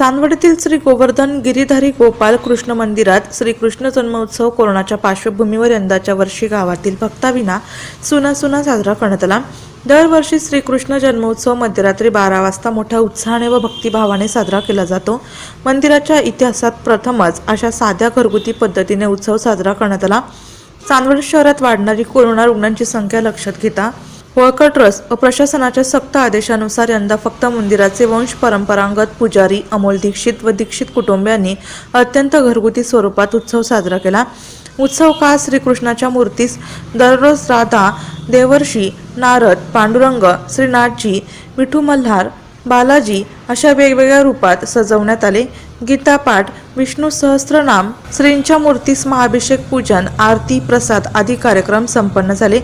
चांदवडीतील श्री गोवर्धन गिरीधारी गोपाल कृष्ण मंदिरात श्रीकृष्ण जन्मोत्सव कोरोनाच्या पार्श्वभूमीवर यंदाच्या वर्षी गावातील भक्ताविना सुना सुना साजरा करण्यात आला. दरवर्षी श्रीकृष्ण जन्मोत्सव मध्यरात्री बारा वाजता मोठ्या उत्साहाने व भक्तिभावाने साजरा केला जातो. मंदिराच्या इतिहासात प्रथमच अशा साध्या घरगुती पद्धतीने उत्सव साजरा करण्यात आला. चांदवड शहरात वाढणारी कोरोना रुग्णांची संख्या लक्षात घेता होळकर ट्रस्ट व प्रशासनाच्या सक्त आदेशानुसार यंदा फक्त मंदिराचे वंश परंपरागत पुजारी अमोल दीक्षित व दीक्षित कुटुंबियांनी अत्यंत घरगुती स्वरूपात उत्सव साजरा केला. उत्सव काळ श्रीकृष्णाच्या मूर्तीस दररोज राधा देवर्षी नारद पांडुरंग श्रीनाथजी विठू मल्हार बालाजी अशा वेगवेगळ्या रूपात सजवण्यात आले. गीतापाठ विष्णू सहस्त्रनाम श्रींच्या मूर्तीस महाभिषेक पूजन आरती प्रसाद आदी कार्यक्रम संपन्न झाले.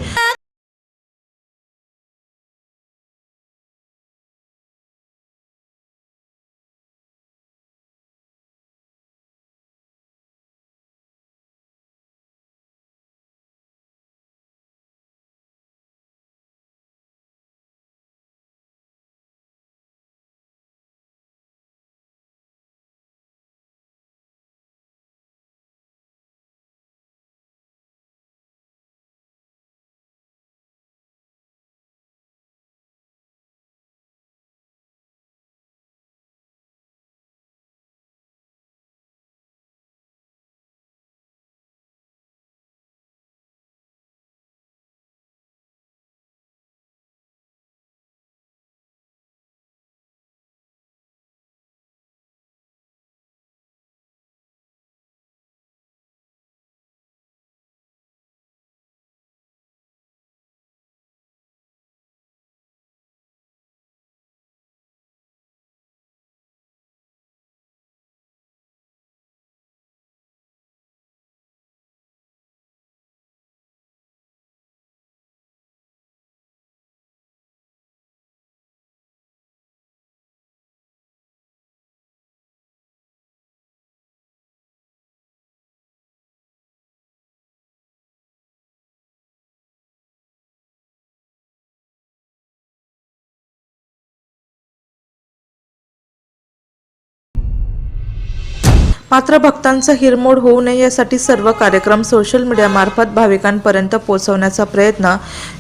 मात्र भक्तांचा हिरमोड होऊ नये यासाठी सर्व कार्यक्रम सोशल मीडियामार्फत भाविकांपर्यंत पोहोचवण्याचा प्रयत्न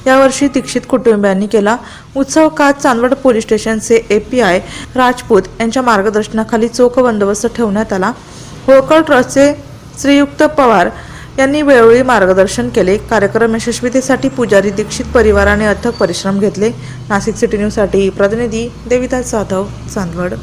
यावर्षी दीक्षित कुटुंबियांनी केला. उत्सव काळात चांदवड पोलीस स्टेशनचे एपीआय राजपूत यांच्या मार्गदर्शनाखाली चोख बंदोबस्त ठेवण्यात आला. होळकर ट्रस्टचे श्रीयुक्त पवार यांनी वेळोवेळी मार्गदर्शन केले. कार्यक्रम यशस्वीतेसाठी पुजारी दीक्षित परिवाराने अथक परिश्रम घेतले. नाशिक सिटी न्यूजसाठी प्रतिनिधी देविदास जाधव चांदवड.